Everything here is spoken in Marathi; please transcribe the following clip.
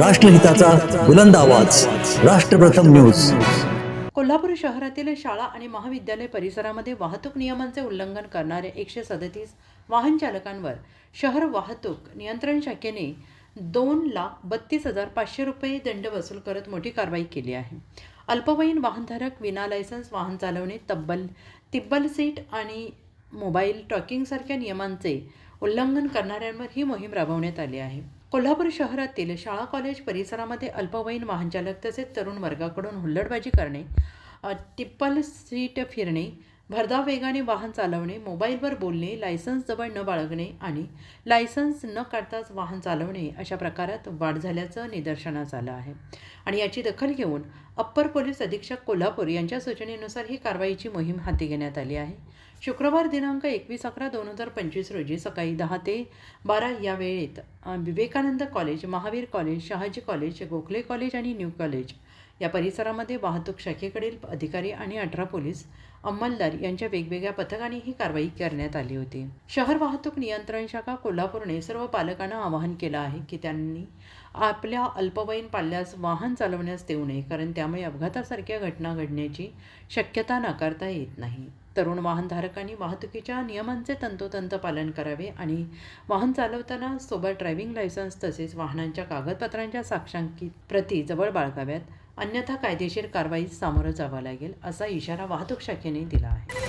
राष्ट्रहिताचा बुलंद आवाज. राष्ट्रप्रथम न्यूज. कोल्हापूर शहरातील शाळा आणि महाविद्यालय परिसरामध्ये वाहतूक नियमांचे उल्लंघन करणाऱ्या एकशे सदतीस वाहन चालकांवर शहर वाहतूक नियंत्रण शाखेने दोन लाख बत्तीस हजार पाचशे रुपये दंड वसूल करत मोठी कारवाई केली आहे. अल्पवयीन वाहनधारक विना लायसन्स वाहन चालवणे तब्बल तिब्बल सीट आणि मोबाईल टॉकिंगसारख्या नियमांचे उल्लंघन करणाऱ्यांवर ही मोहीम राबवण्यात आली आहे. कोल्हापूर शहरातील शाळा कॉलेज परिसरामध्ये अल्पवयीन वाहनचालक तसेच तरुण वर्गाकडून हुल्लडबाजी करणे टिप्पल सीट फिरणे भरधाव वेगाने वाहन चालवणे मोबाईलवर बोलणे लायसन्स जवळ न बाळगणे आणि लायसन्स न काढताच वाहन चालवणे अशा प्रकारात वाढ झाल्याचं निदर्शनास आलं आहे. आणि याची दखल घेऊन अप्पर पोलीस अधीक्षक कोल्हापूर यांच्या सूचनेनुसार ही कारवाईची मोहीम हाती घेण्यात आली आहे. शुक्रवार दिनांक एकवीस अकरा दोन हजार पंचवीस रोजी सकाळी दहा ते बारा या वेळेत Vivekanand college Mahavir college Shahaji college Gokhale college आणि न्यू कॉलेज या परिसरामध्ये वाहतूक शाखेकडील अधिकारी आणि अठरा पोलीस अंमलदार यांच्या वेगवेगळ्या पथकाने ही कारवाई करण्यात आली होती. शहर वाहतूक नियंत्रण शाखा कोल्हापूरने सर्व पालकांना आवाहन केलं आहे की त्यांनी आपल्या अल्पवयीन पाल्यास वाहन चालवण्यास देऊ नये कारण त्यामुळे अपघातासारख्या घटना घडण्याची शक्यता नाकारता येत नाही. तरुण वाहनधारकांनी वाहतुकीच्या नियमांचे तंतोतंत पालन करावे आणि वाहन चालवताना सोबत ड्रायव्हिंग लायसन्स तसेच वाहनांच्या कागदपत्रांच्या साक्षांकित प्रती जवळ बाळगाव्यात. अन्यथा कायदेशीर कारवाईस सामोरं जावं लागेल असा इशारा वाहतूक शाखेने दिला आहे.